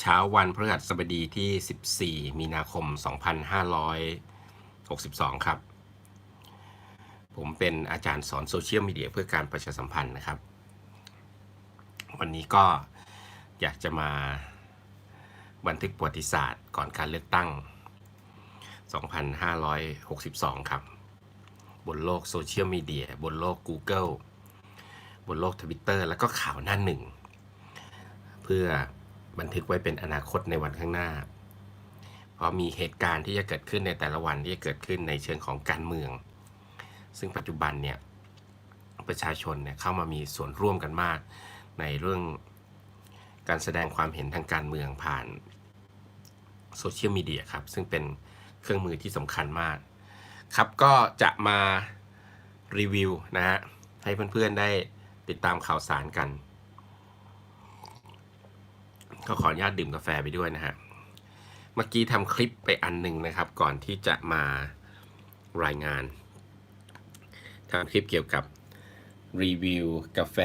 เช้าวันพฤหัสบดีที่ 14 มีนาคม 2562 ครับ ผมเป็นอาจารย์สอนโซเชียลมีเดียเพื่อการประชาสัมพันธ์นะครับ วันนี้ก็อยากจะมาบันทึกประวัติศาสตร์ก่อนการเลือกตั้ง 2562 ครับ บนโลกโซเชียลมีเดียบนโลก Google บนโลก Twitter แล้วก็ข่าวหน้าหนึ่ง เพื่อ บันทึกไว้เป็นอนาคตในวันข้างหน้า เพราะมีเหตุการณ์ที่จะเกิดขึ้นในแต่ละวันที่จะเกิดขึ้นในเชิงของการเมือง ซึ่งปัจจุบันเนี่ยประชาชนเนี่ยเข้ามามีส่วนร่วมกันมาก ในเรื่องการแสดงความเห็นทางการเมืองผ่านโซเชียลมีเดียครับ ซึ่งเป็นเครื่องมือที่สำคัญมาก ครับก็จะมารีวิวนะฮะให้เพื่อนๆได้ติดตามข่าวสารกัน ก็ขออนุญาตดื่มกาแฟไปด้วยนะฮะ เมื่อกี้ทำคลิปไปอันหนึ่งนะครับ ก่อนที่จะมารายงานทำคลิปเกี่ยวกับรีวิวกาแฟ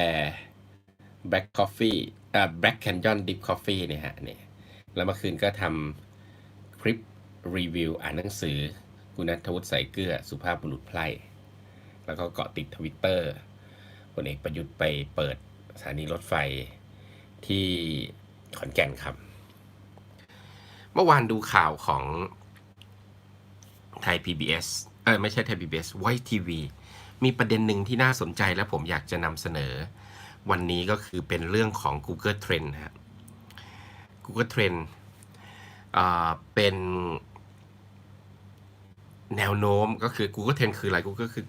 Black Coffee อ่า Black Canyon Dip Coffee เนี่ยฮะเนี่ยแล้วเมื่อคืนก็ทำคลิปรีวิวอ่านหนังสือคุณนัทวุฒิใส่เกลือสุภาพบุรุษไพร่แล้วก็เกาะติดทวิตเตอร์พลเอกประยุทธ์ไปเปิดสถานีรถไฟที่ ขอนแก่นครับ เมื่อวานดูข่าวของไทย PBS เออไม่ใช่ไทย PBS ไวทีวีมีประเด็นหนึ่งที่น่าสนใจและผมอยากจะนำเสนอ วันนี้ก็คือเป็นเรื่องของ Google Trend ฮะ Google Trend เป็นแนวโน้มก็คือ Google Trend คืออะไร Google คือ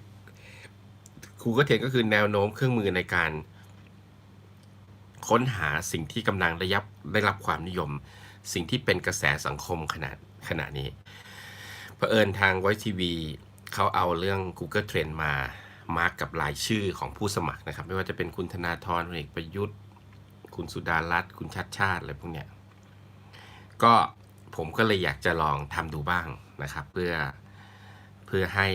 Google Trend ก็คือแนวโน้มเครื่องมือในการ ค้นหาสิ่งที่กำลังได้รับได้รับความนิยม สิ่งที่เป็นกระแสสังคมขนาดขณะนี้เผอิญทางไวทีวีเขาเอาเรื่อง Google Trend มามาร์กกับรายชื่อของผู้สมัครนะครับ ไม่ว่าจะเป็นคุณธนาธรพลเอกประยุทธ์ คุณสุดารัตน์คุณชัดชาติอะไรพวกเนี้ยก็ผมก็เลยอยากจะลองทำดูบ้างนะครับ เพื่อเพื่อให้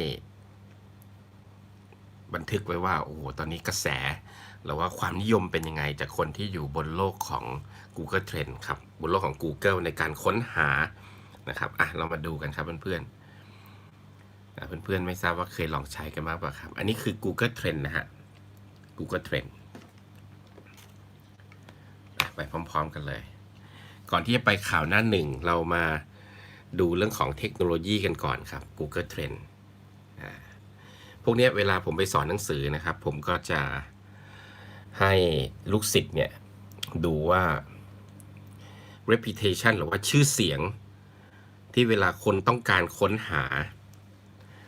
บันทึกไว้ว่า โอ้โห ตอนนี้กระแส หรือว่าความนิยมเป็นยังไงจากคนที่อยู่บนโลกของ Google Trend ครับบนโลกของ Google ในการค้นหานะครับอะเรามาดูกันครับเพื่อนๆอะเพื่อนๆไม่ทราบว่าเคยลองใช้กันมากป่ะครับ อันนี้คือ Google Trend นะฮะ Google Trend ไปพร้อม ๆ กันเลย ก่อนที่จะไปข่าวหน้าหนึ่งเรามาดูเรื่องของเทคโนโลยีกันก่อนครับ Google Trend อ่าพวกนี้เวลาผมไปสอนหนังสือนะครับ ผมก็จะ ให้ลูกศิษย์เนี่ยดูว่า reputation หรือว่าชื่อเสียงที่เวลาคนต้องการค้นหา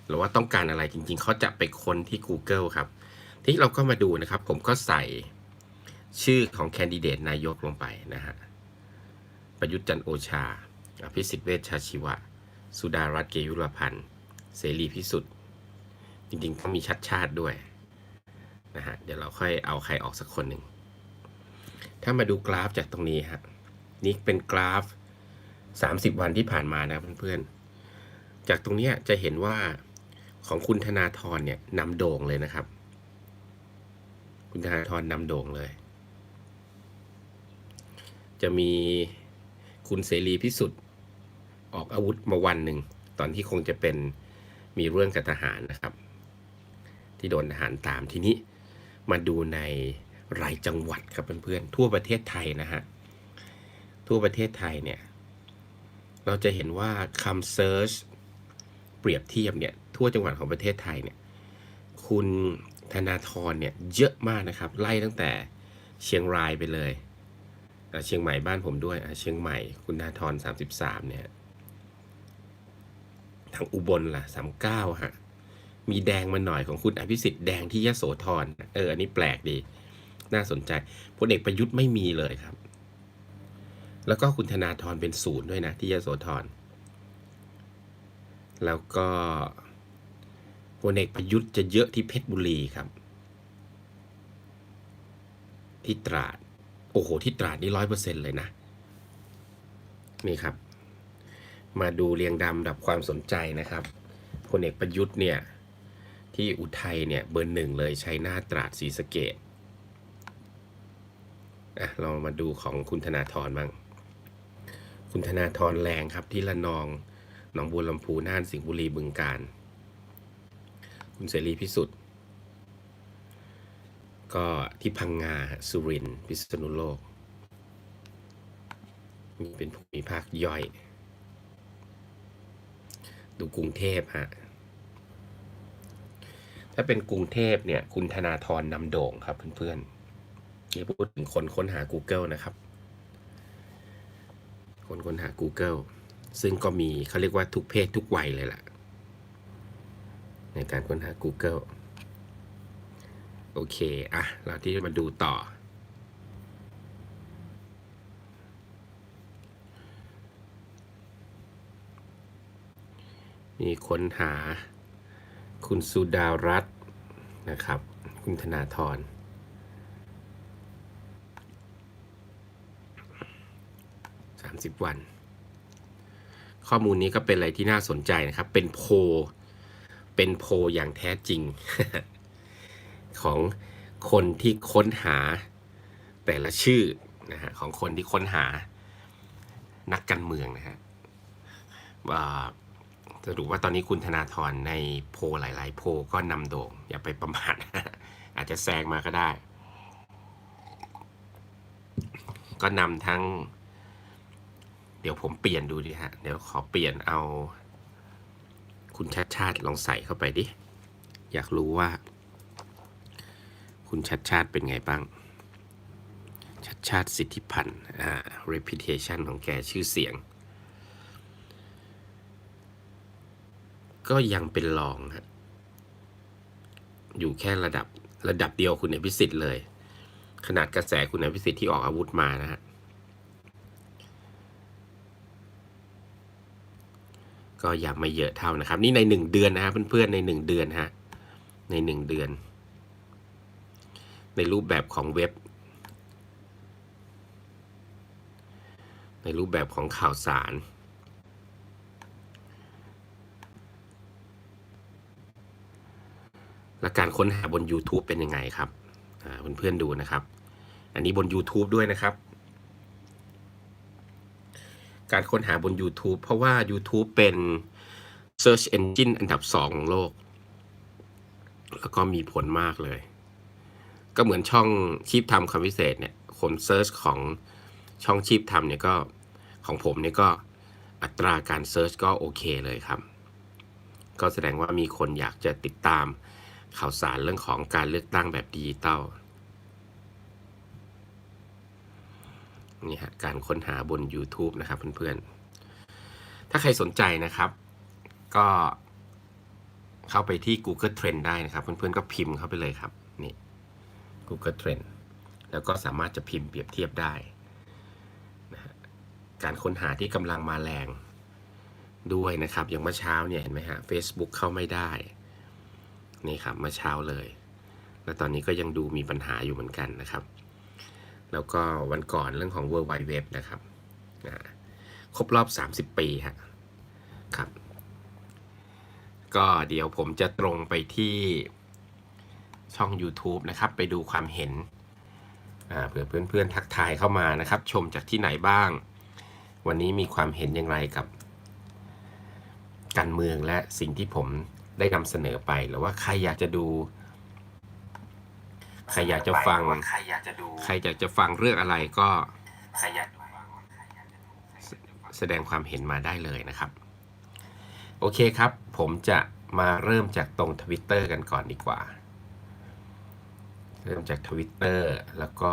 หรือว่าต้องการอะไรจริงๆ เขาจะไปค้นที่ Google ครับ ที่เราก็มาดูนะครับ ผมก็ใส่ชื่อของแคนดิเดตนายกลงไปนะฮะ ประยุทธ์จันโอชา อภิสิทธิ์เวชชาชีวะ สุดารัตน์เกยุรพันธ์ เสรีพิสุทธิ์ จริงๆ ต้องมีชัดชาติด้วย นะฮะเดี๋ยวเราค่อยเอาใครออกสักคนหนึ่ง ถ้ามาดูกราฟจากตรงนี้ฮะนี่เป็นกราฟ 30 วันที่ผ่านมานะเพื่อนๆ จากตรงนี้จะเห็นว่าของคุณธนาธรเนี่ยนำโด่งเลยนะครับ คุณธนาธรนำโด่งเลย จะมีคุณเสรีพิสุทธิ์ออกอาวุธมาวันหนึ่ง ตอนที่คงจะเป็นมีเรื่องกับทหารนะครับ ที่โดนทหารตามทีนี้ มาดูในรายจังหวัดครับเพื่อนๆทั่วประเทศไทยนะฮะทั่วประเทศไทยเนี่ยเราจะเห็นว่าคำเซิร์ชเปรียบเทียบเนี่ยทั่วจังหวัดของประเทศไทยเนี่ยคุณธนาธรเนี่ยเยอะมากนะครับ ไล่ตั้งแต่เชียงรายไปเลยเชียงใหม่บ้านผมด้วยเชียงใหม่คุณธนาธร33เนี่ยทางอุบลล่ะ39ฮะ มีแดงมาหน่อยของคุณอภิสิทธิ์แดงที่ยโสธรเอออันนี้แปลกดี น่าสนใจพลเอกประยุทธ์ไม่มีเลยครับ แล้วก็คุณธนาธรเป็นศูนย์ด้วยนะที่ยโสธรแล้วก็พลเอกประยุทธ์จะเยอะที่เพชรบุรีครับ ที่ตราด โอ้โห ที่ตราดนี่ร้อยเปอร์เซ็นเลยนะ นี่ครับ มาดูเรียงดำดับความสนใจนะครับพลเอกประยุทธ์เนี่ย ที่อุทัยเนี่ยเบอร์หนึ่งเลยชัยนาตราดศรีสะเกดอะเรามาดูของคุณธนาธรบ้าง คุณธนาธรแรงครับที่ละนอง หนองบัวลำพูน่านสิงห์บุรีบึงการ คุณเสรีพิสุทธิ์ ก็ที่พังงาสุรินทร์พิษณุโลกนี่เป็นภูมิภาคย่อย ดูกรุงเทพฮะ ถ้าเป็นกรุงเทพเนี่ย คุณธนาธรนำโด่งครับเพื่อนๆนี่พูดถึงคนค้นหา Google นะครับ คนค้นหา Google ซึ่งก็มีเขาเรียกว่าทุกเพศทุกวัยเลยล่ะ ในการค้นหา Google โอเค อะ เราที่มาดูต่อ มีค้นหา คุณสุดารัตน์นะครับ คุณธนาธรสามสิบวัน ข้อมูลนี้ก็เป็นอะไรที่น่าสนใจนะครับ เป็นโพเป็นโพอย่างแท้จริง ของคนที่ค้นหาแต่ละชื่อนะฮะของคนที่ค้นหานักการเมืองนะฮะว่า สรุปว่าตอนนี้คุณธนาธรในโพหลาย ๆ โพก็นำโด่ง อย่าไปประมาทอาจจะแซงมาก็ได้ ก็นำทั้ง เดี๋ยวผมเปลี่ยนดูดิฮะ เดี๋ยวขอเปลี่ยนเอา คุณชัดชาติลองใส่เข้าไปดิ อยากรู้ว่า คุณชัดชาติเป็นไงบ้าง ชัดชาติสิทธิพันธ์อ่า reputation ของแกชื่อเสียง ก็ยังเป็นรองฮะอยู่แค่ระดับระดับเดียวคุณอภิสิทธิ์เลย ขนาดกระแสคุณอภิสิทธิ์ที่ออกอาวุธมานะฮะก็ยังไม่เยอะเท่านะครับ นี่ในหนึ่งเดือนนะฮะเพื่อนๆในหนึ่งเดือนฮะในหนึ่งเดือน ในรูปแบบของเว็บ ในรูปแบบของข่าวสาร และการค้นหาบน YouTube เป็นยังไงครับเพื่อนๆดูนะครับ อันนี้บน YouTube ด้วยนะครับ การค้นหาบน YouTube เพราะว่า YouTube เป็น Search Engine อันดับ 2 ของโลก แล้วก็มีผลมากเลย ก็เหมือนช่องชีพทำคำพิเศษเนี่ยคนเซิร์ชของช่องชีพทำเนี่ยก็ของผมเนี่ยก็อัตราการเซิร์ชก็โอเคเลยครับ ก็แสดงว่ามีคนอยากจะติดตาม ข่าวสารเรื่องของการเลือกตั้งแบบดิจิตอลนี่ฮะการค้นหาบน YouTube นะครับเพื่อนๆ ถ้าใครสนใจนะครับ ก็เข้าไปที่ Google Trend ได้นะครับ เพื่อนๆ ก็พิมพ์เข้าไปเลยครับนี่ Google Trend แล้วก็สามารถจะพิมพ์เปรียบเทียบได้นะฮะการค้นหาที่กำลังมาแรงด้วยนะครับ อย่างเมื่อเช้าเนี่ยเห็นไหมฮะ Facebook เข้าไม่ได้ นี่ครับเมื่อเช้าเลย แล้วตอนนี้ก็ยังดูมีปัญหาอยู่เหมือนกันนะครับ แล้วก็วันก่อนเรื่องของ World Wide Web นะครับครบรอบ 30 ปีฮะครับ ก็เดี๋ยวผมจะตรงไปที่ช่อง YouTube นะครับ ไปดูความเห็นอ่าเผื่อเพื่อนๆทักทายเข้ามานะครับ ชมจากที่ไหนบ้าง วันนี้มีความเห็นอย่างไรกับ การเมืองและสิ่งที่ผม ได้นำเสนอไปหรือว่าใครอยากจะดู ใครอยากจะฟัง ใครอยากจะดู ใครอยากจะฟังเรื่องอะไรก็ใครอยากแสดงความเห็นมาได้เลยนะครับ โอเคครับ ผมจะมาเริ่มจากตรงทวิตเตอร์กันก่อนดีกว่า เริ่มจากทวิตเตอร์แล้วก็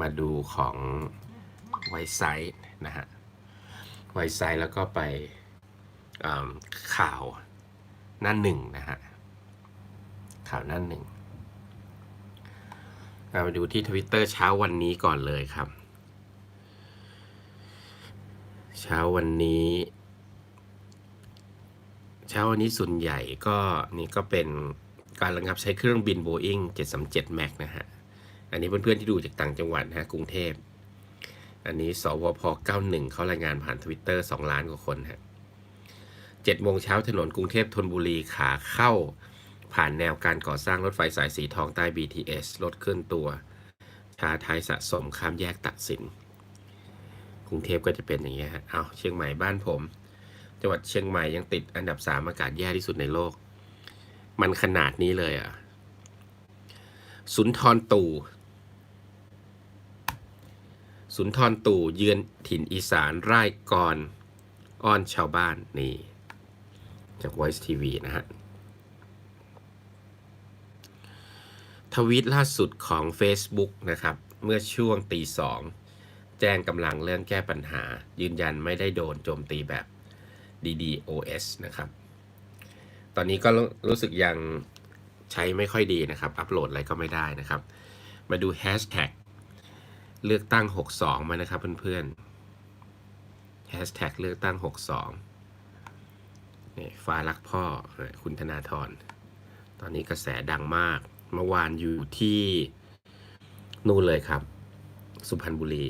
มาดูของไวไซต์นะฮะไวไซต์แล้วก็ไป ข่าวหน้าหนึ่งนะฮะข่าวหน้าหนึ่งเรามาดูที่ทวิตเตอร์เช้าวันนี้ก่อนเลยครับ เช้าวันนี้ เช้าวันนี้ส่วนใหญ่ก็นี่ก็เป็นการระงับใช้เครื่องบิน Boeing 737 MAX นะฮะ อันนี้เพื่อนๆที่ดูจากต่างจังหวัดนะฮะกรุงเทพ อันนี้สวพ 91 เขารายงานผ่านทวิตเตอร์2ล้านกว่าคนฮะ 7โมงเช้าถนนกรุงเทพธนบุรีขาเข้า ผ่านแนวการก่อสร้างรถไฟสายสีทองใต้ BTS รถเคลื่อนตัว ชาไทยสะสมข้ามแยกตัดสิน กรุงเทพก็จะเป็นอย่างเงี้ยฮะเอาเชียงใหม่บ้านผม จังหวัดเชียงใหม่ยังติดอันดับสามอากาศแย่ที่สุดในโลก มันขนาดนี้เลยอะสุนทรตู่สุนทรตู่เยือนถิ่นอีสานไร่กร อ้อนชาวบ้านนี่ จาก Voice TV นะฮะทวีตล่าสุดของ Facebook นะครับ เมื่อช่วงตีสองแจ้งกำลังเรื่องแก้ปัญหา ยืนยันไม่ได้โดนโจมตีแบบ DDoS นะครับ ตอนนี้ก็รู้สึกยังใช้ไม่ค่อยดีนะครับ อัปโหลดอะไรก็ไม่ได้นะครับ มาดูแฮชแท็กเลือกตั้ง 62 มานะครับเพื่อนๆแฮชแท็กเลือกตั้ง 62 นี่ฟ้ารักพ่อคุณธนาธรตอนนี้กระแสดังมาก เมื่อวานอยู่ที่นู่นเลยครับ สุพรรณบุรี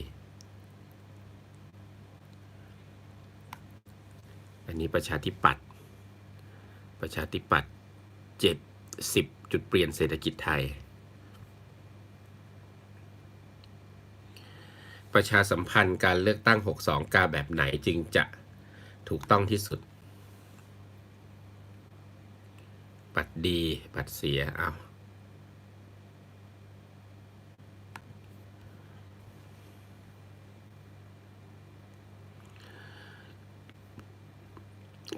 อันนี้ประชาธิปัตย์ประชาธิปัตย์เจ็ดสิบจุดเปลี่ยนเศรษฐกิจไทย ประชาสัมพันธ์การเลือกตั้ง 62 กาแบบไหนจึงจะถูกต้องที่สุด ปัดดีปัดเสียเอา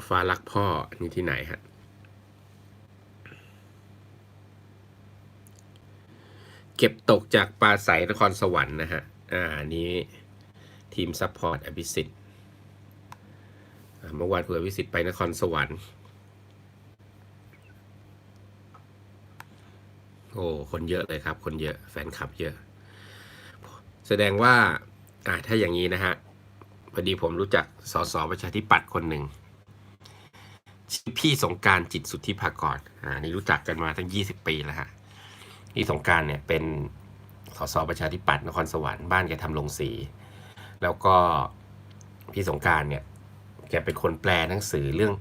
ฟ้ารักพ่อนนี้ที่ไหนฮะ เก็บตกจากปลาใสนครสวรรค์นะฮะ อ่า นี้ทีมซัพพอร์ตอภิสิทธิ์เมื่อวานคุณอภิสิทธิ์ไปนครสวรรค์ อ้คนเยอะเลยครับ คนเยอะแฟนคลับเยอะ แสดงว่าอ่าถ้าอย่างนี้นะฮะพอดีผมรู้จักสสประชาธิปัตย์คนหนึ่งชื่อพี่สงการจิตสุทธิภากรอ่านี่รู้จักกันมาตั้ง 20 ปีแล้วฮะพี่สงการเนี่ยเป็นสสประชาธิปัตย์นครสวรรค์บ้านแกทำลงสี แล้วก็พี่สงการเนี่ยแกเป็นคนแปลหนังสือเรื่อง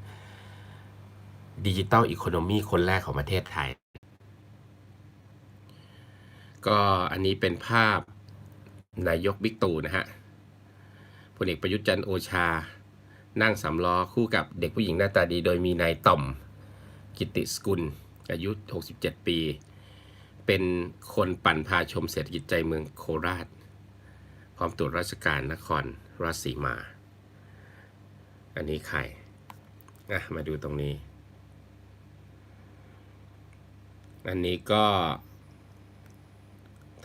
ดิจิตอลอีโคโนมีคนแรกของประเทศไทย ก็อันนี้เป็นภาพนายกบิ๊กตู่นะฮะพลเอกประยุทธ์จันโอชา นั่งสำล้อคู่กับเด็กผู้หญิงหน้าตาดี โดยมีนายต่อม กิติสกุล อายุ 67 ปี เป็นคนปั่นพาชมเศรษฐกิจใจเมืองโคราช พร้อมตรวจราชการนครราชสีมา อันนี้ใครอะมาดูตรงนี้ อันนี้ก็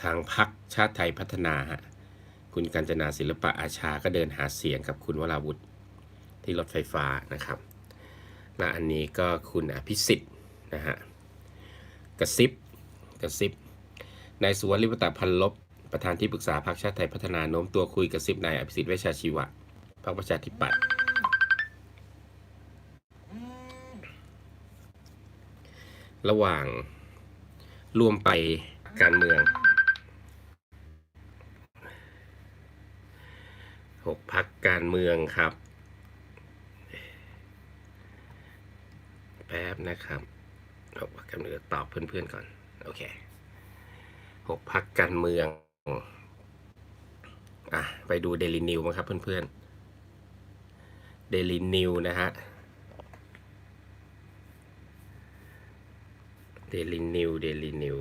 ทางพักชาติไทยพัฒนาฮะคุณกัญจนาศิลปะอาชาก็เดินหาเสียงกับคุณวราวุธที่รถไฟฟ้านะครับ และอันนี้ก็คุณอภิสิทธิ์นะฮะกระซิบกระซิบนายสุวรรณลิปตาพันลบประธานที่ปรึกษาพรรคชาติไทยพัฒนาโน้มตัวคุยกระซิบนายอภิสิทธิ์เวชชาชีวะพรรคประชาธิปัตย์ระหว่างร่วมไปการเมือง หกพักการเมืองครับ แป๊บนะครับหกพักการเมืองตอบเพื่อนๆก่อน โอเคหกพักการเมือง อะ ไปดูเดลินิวมาครับเพื่อนๆเดลินิวนะฮะเดลินิวเดลินิว